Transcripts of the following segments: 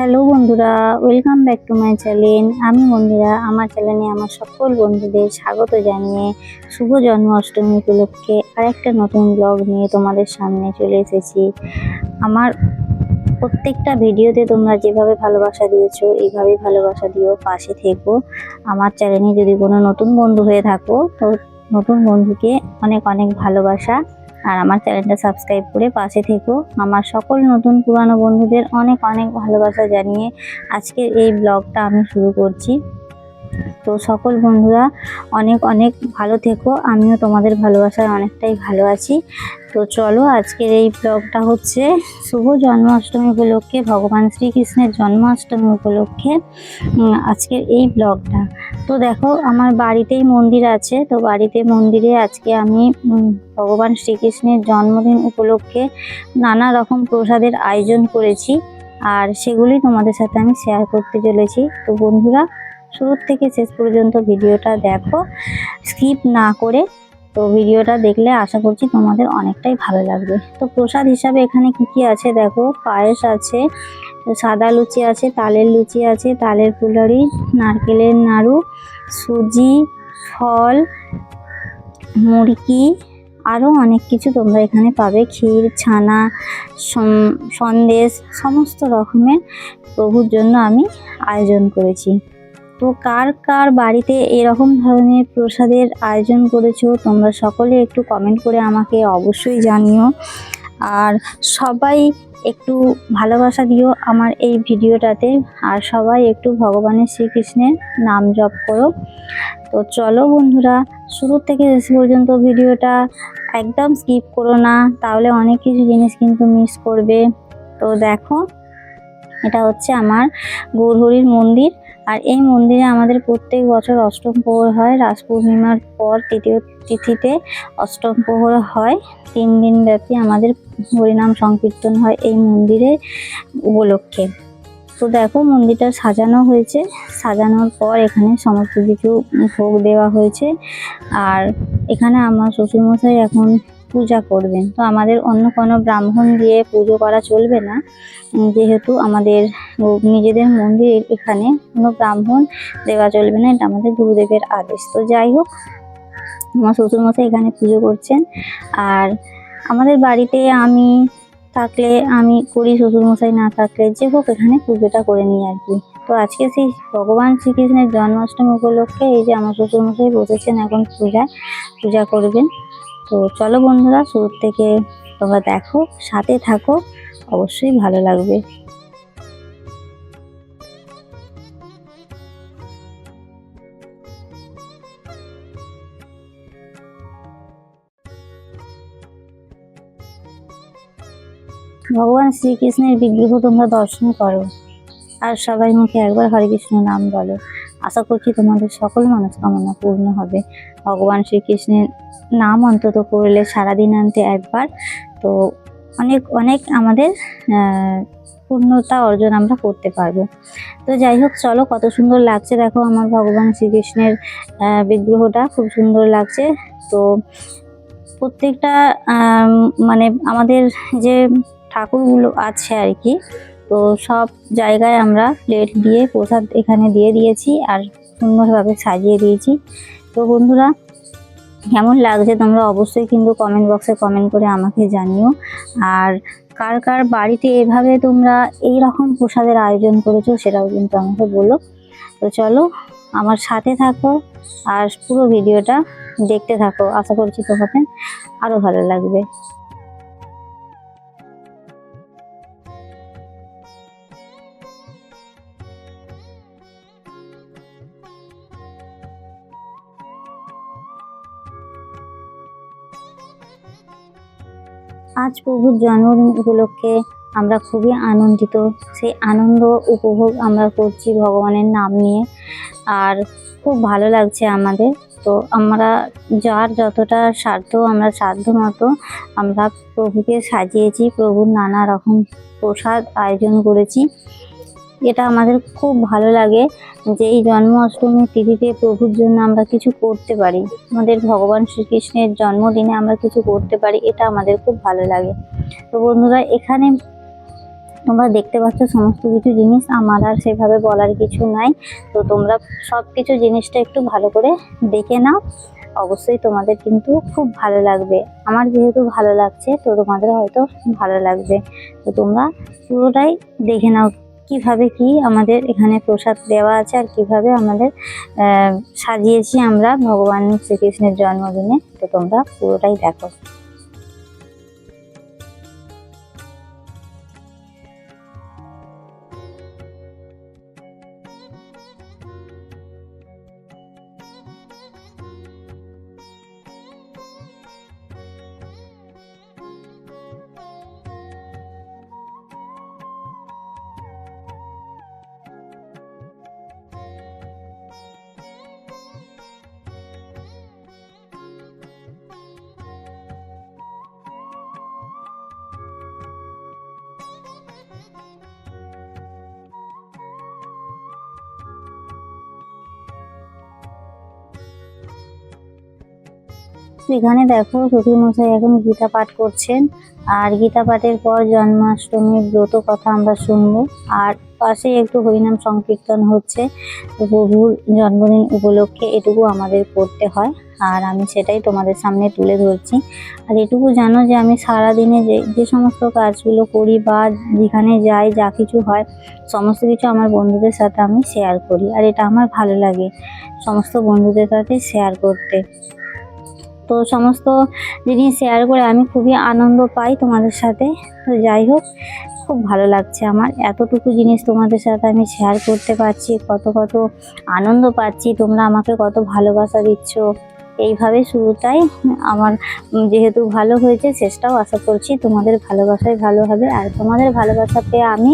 Hello বন্ধুরা, welcome back to my channel. আমি বন্ধুরা, আমার চ্যানেলে আমার সকল বন্ধুদের স্বাগত জানিয়ে শুভ জন্মাষ্টমী উপলক্ষে আরেকটা নতুন ব্লগ নিয়ে তোমাদের সামনে চলে এসেছি। আমার প্রত্যেকটা ভিডিওতে তোমরা যেভাবে ভালোবাসা দিয়েছ এইভাবেই ভালোবাসা দিও পাশে থেকো। আমার চ্যানেলে যদি কোনো নতুন বন্ধু হয়ে থাকো, তো নতুন বন্ধুকে অনেক অনেক ভালোবাসা। আর আমার চ্যানেলটা সাবস্ক্রাইব করে পাশে থেকো। আমার সকল নতুন পুরানো বন্ধুদের অনেক অনেক ভালোবাসা জানিয়ে আজকের এই ব্লগটা আমি শুরু করছি। তো সকল বন্ধুরা, অনেক অনেক ভালো থেকো। আমিও তোমাদের ভালোবাসায় অনেকটাই ভালো আছি। তো চলো আজকের এই ব্লগটা হচ্ছে শুভ জন্মাষ্টমী উপলক্ষে, ভগবান শ্রীকৃষ্ণের জন্মাষ্টমী উপলক্ষে আজকের এই ব্লগটা। তো দেখো, আমার বাড়িতেই মন্দির আছে। তো বাড়িতে মন্দিরে আজকে আমি ভগবান শ্রীকৃষ্ণের জন্মদিন উপলক্ষে নানা রকম প্রসাদের আয়োজন করেছি। আর সেগুলি তোমাদের সাথে আমি শেয়ার করতে চলেছি। তো বন্ধুরা শুরু থেকে শেষ পর্যন্ত ভিডিওটা দেখো স্কিপ না করে তো ভিডিওটা দেখলে আশা করছি তোমাদের অনেকটাই ভালো লাগবে। তো প্রসাদ হিসাবে এখানে কি কি আছে দেখো? পায়েস আছে, সাদা লুচি আছে, তালের লুচি আছে, তালের ফুলরি নারকেলের নাড়ু, সুজি, ফল মুরগি আরও অনেক কিছু তোমরা এখানে পাবে। ক্ষীর, ছানা সন্দেশ, সমস্ত রকমের প্রভুর জন্য আমি আয়োজন করেছি। তো কার কার বাড়িতে এরকম ধরনের প্রসাদের আয়োজন করেছ, তোমরা সকলে একটু কমেন্ট করে আমাকে অবশ্যই জানিও। আর সবাই একটু ভালোবাসা দিও আমার এই ভিডিওটাতে, আর সবাই একটু ভগবানের শ্রীকৃষ্ণের নাম জপ করো। তো চলো বন্ধুরা, শুরু থেকে শেষ পর্যন্ত ভিডিওটা একদম স্কিপ করো না, তাহলে অনেক কিছু জিনিস কিন্তু মিস করবে। তো দেখো, এটা হচ্ছে আমার গৌরহরির মন্দির। আর এই মন্দিরে আমাদের প্রত্যেক বছর অষ্টম প্রহর হয়। রাস পূর্ণিমার পর তৃতীয় তিথিতে অষ্টম প্রহর হয়। তিন দিন ব্যাপী আমাদের হরিনাম সংকীর্তন হয় এই মন্দিরে উপলক্ষে। তো দেখো মন্দিরটা সাজানো হয়েছে। সাজানোর পর এখানে সমস্ত কিছু ভোগ দেওয়া হয়েছে। আর এখানে আমার শ্বশুরমশাই এখন পূজা করবেন। তো আমাদের অন্য কোনো ব্রাহ্মণ দিয়ে পুজো করা চলবে না। যেহেতু আমাদের নিজেদের মন্দির এখানে কোনো ব্রাহ্মণ দেওয়া চলবে না, এটা আমাদের গুরুদেবের আদেশ। তো যাই হোক, আমার শ্বশুরমশাই এখানে পুজো করছেন। আর আমাদের বাড়িতে আমি থাকলে, আমি করি, শ্বশুরমশাই না থাকলে, যে হোক এখানে পুজোটা করে নিই আর কি। তো আজকে সেই ভগবান শ্রীকৃষ্ণের জন্মাষ্টমী উপলক্ষে এই যে আমার শ্বশুরমশাই বসেছেন এখন পূজায়, পূজা করবেন। তো চলো বন্ধুরা শুরু থেকে তোমরা দেখো, সাথে থাকো, অবশ্যই ভালো লাগবে। ভগবান শ্রীকৃষ্ণের বিগ্রহ তোমরা দর্শন করো। আর সবাই মুখে একবার হরে কৃষ্ণ নাম বলো। আশা করছি তোমাদের সকল মনস্কামনা পূর্ণ হবে। ভগবান শ্রীকৃষ্ণের নাম অন্তত করলে সারাদিন আনতে একবার। তো অনেক অনেক আমাদের পূর্ণতা অর্জন আমরা করতে পারব। তো যাই হোক, চলো কত সুন্দর লাগছে। দেখো আমার ভগবান শ্রীকৃষ্ণের বিগ্রহটা খুব সুন্দর লাগছে। তো প্রত্যেকটা মানে আমাদের যে ঠাকুরগুলো আছে আর কি, তো সব জায়গায় আমরা প্লেট দিয়ে প্রসাদ এখানে দিয়ে দিয়েছি আর সুন্দরভাবে সাজিয়ে দিয়েছি। তো বন্ধুরা কেমন লাগছে তোমরা অবশ্যই কিন্তু কমেন্ট বক্সে কমেন্ট করে আমাকে জানিও। আর কার কার বাড়িতে এভাবে তোমরা এই রকম প্রসাদের আয়োজন করেছ সেটাও কিন্তু আমাকে বলো। তো চলো, আমার সাথে থাকো আর পুরো ভিডিওটা দেখতে থাকো। আশা করছি তোমাকে আরও ভালো লাগবে। আজ প্রভুর জন্মদিন উপলক্ষে আমরা খুবই আনন্দিত। সেই আনন্দ উপভোগ আমরা করছি ভগবানের নাম নিয়ে। আর খুব ভালো লাগছে আমাদের। তো আমরা যার যতটা সাধ্য, আমরা সাধ্য মতো আমরা প্রভুকে সাজিয়েছি, প্রভুর নানা রকম প্রসাদ আয়োজন করেছি। এটা আমাদের খুব ভালো লাগে যে এই জন্মাষ্টমীর তিথিতে প্রভুর জন্য আমরা কিছু করতে পারি। আমাদের ভগবান শ্রীকৃষ্ণের জন্মদিনে আমরা কিছু করতে পারি, এটা আমাদের খুব ভালো লাগে। তো বন্ধুরা, এখানে তোমরা দেখতে পাচ্ছ সমস্ত কিছু জিনিস, আমার আর সেভাবে বলার কিছু নাই। তো তোমরা সব কিছু জিনিসটা একটু ভালো করে দেখে নাও। অবশ্যই তোমাদের কিন্তু খুব ভালো লাগবে। আমার যেহেতু ভালো লাগছে, তো তোমাদের হয়তো ভালো লাগবে। তো তোমরা পুরোটাই দেখে নাও কীভাবে কি আমাদের এখানে প্রসাদ দেওয়া আছে আর কীভাবে আমাদের সাজিয়েছি আমরা ভগবান শ্রীকৃষ্ণের জন্মদিনে, তো তোমরা পুরোটাই দেখো। এখানে দেখো মশাই এখন গীতা পাঠ করছেন। আর গীতা পাঠের পর জন্মাষ্টমীর ব্রত কথা আমরা শুনব। আর পাশে একটু হরিনাম সংকীর্তন হচ্ছে। প্রভুর জন্মদিন উপলক্ষে এটুকু আমাদের করতে হয়। আর আমি সেটাই তোমাদের সামনে তুলে ধরছি। আর এটুকু জানো যে আমি সারাদিনে যে যে সমস্ত কাজগুলো করি বা যেখানে যাই, যা কিছু হয়, সমস্ত কিছু আমার বন্ধুদের সাথে আমি শেয়ার করি। আর এটা আমার ভালো লাগে, সমস্ত বন্ধুদের সাথে শেয়ার করতে। তো সমস্ত জিনিস শেয়ার করে আমি খুবই আনন্দ পাই তোমাদের সাথে। তো যাই হোক, খুব ভালো লাগছে আমার। এতটুকু জিনিস তোমাদের সাথে আমি শেয়ার করতে পারছি, কত কত আনন্দ পাচ্ছি, তোমরা আমাকে কত ভালোবাসা দিচ্ছ। এইভাবে শুরুটাই আমার যেহেতু ভালো হয়েছে শেষটাও আশা করছি তোমাদের ভালোবাসাই ভালো হবে। আর তোমাদের ভালোবাসা পেয়ে আমি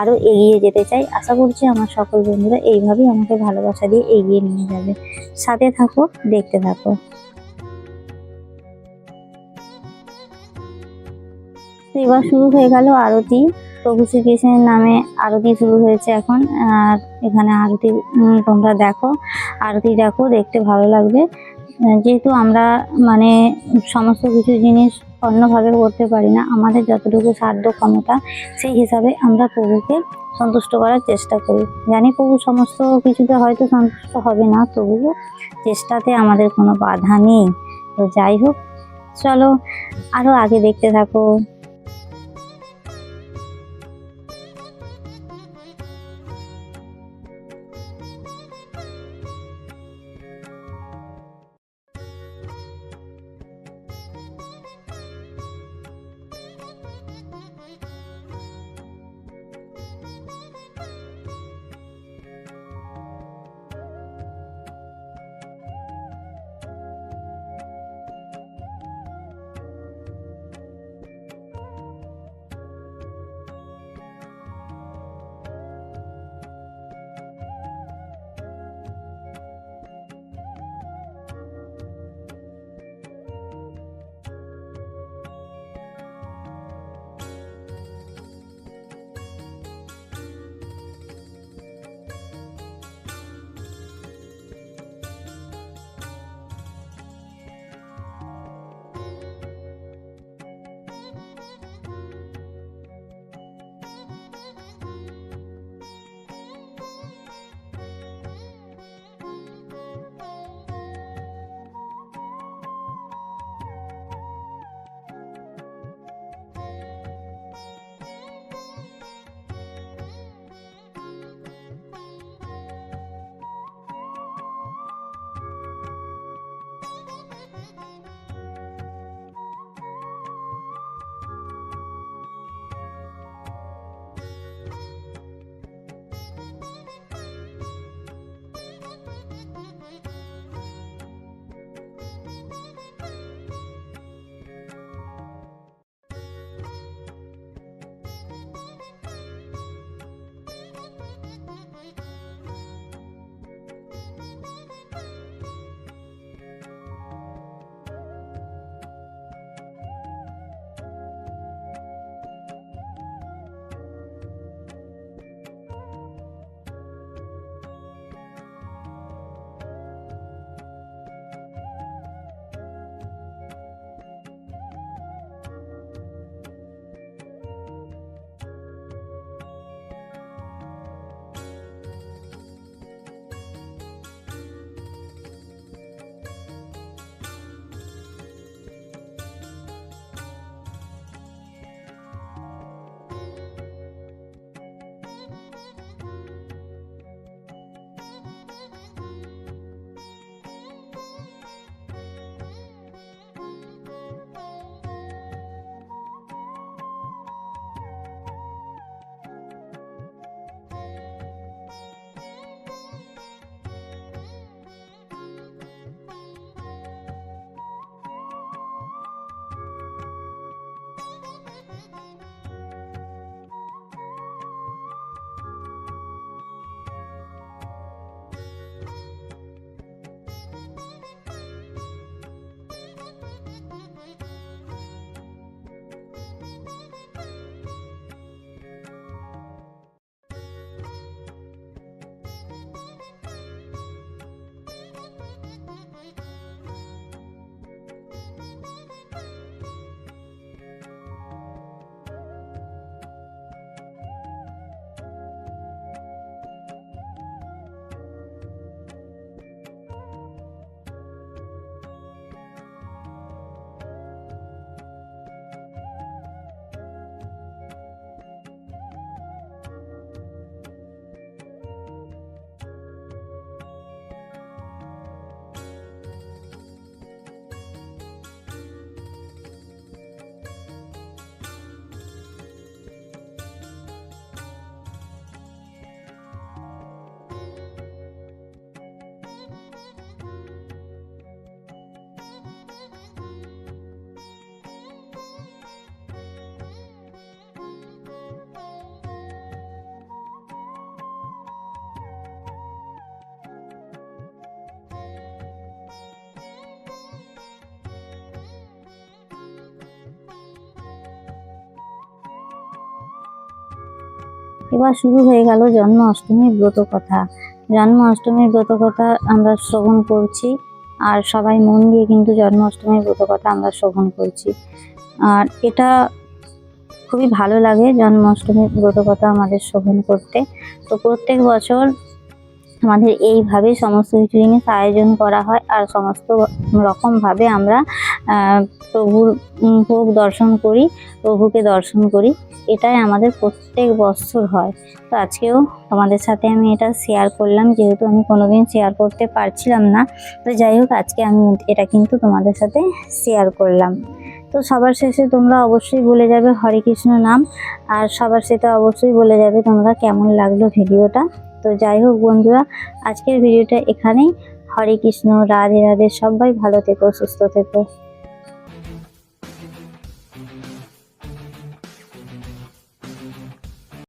আরও এগিয়ে যেতে চাই। আশা করছি আমার সকল বন্ধুরা এইভাবেই আমাকে ভালোবাসা দিয়ে এগিয়ে নিয়ে যাবে। সাথে থাকো, দেখতে থাকো। এবার শুরু হয়ে গেল আরতি। প্রভু শ্রীকৃষ্ণের নামে আরতি শুরু হয়েছে এখন। আর এখানে আরতি তোমরা দেখো। আরতি দেখো, দেখতে ভালো লাগবে। যেহেতু আমরা মানে সমস্ত কিছু জিনিস অন্যভাবে করতে পারি না, আমাদের যতটুকু সাধ্য ক্ষমতা, সেই হিসাবে আমরা প্রভুকে সন্তুষ্ট করার চেষ্টা করি। জানি প্রভু সমস্ত কিছুতে হয়তো সন্তুষ্ট হবে না, তবুও চেষ্টাতে আমাদের কোনো বাধা নেই। তো যাই হোক, চলো আরও আগে দেখতে থাকো। এবার শুরু হয়ে গেল জন্মাষ্টমীর ব্রত কথা। জন্মাষ্টমীর ব্রত কথা আমরা শ্রবণ করছি আর সবাই মন দিয়ে কিন্তু জন্ম অষ্টমীর ব্রত কথা আমরা শ্রবণ করছি। আর এটা খুবই ভালো লাগে জন্মাষ্টমীর ব্রত কথা আমাদের শ্রবণ করতে। তো প্রত্যেক বছর আমাদের এইভাবে সমস্ত কিছু জিনিস আয়োজন করা হয় আর সমস্ত রকমভাবে আমরা প্রভুর ভোগ দর্শন করি, প্রভুকে দর্শন করি। এটাই আমাদের প্রত্যেক বছর হয়। তো আজকেও তোমাদের সাথে আমি এটা শেয়ার করলাম, যেহেতু আমি কোনোদিন শেয়ার করতে পারছিলাম না। তো যাই হোক, আজকে আমি এটা কিন্তু তোমাদের সাথে শেয়ার করলাম। তো সবার শেষে তোমরা অবশ্যই বলে যাবে হরে কৃষ্ণ নাম, আর সবার সাথে অবশ্যই বলে যাবে তোমরা কেমন লাগল ভিডিওটা তো যাই হোক বন্ধুরা, আজকের ভিডিওটা এখানেই। হরে কৃষ্ণ, রাধে রাধে, সবাই ভালো থেকো, সুস্থ থেকো।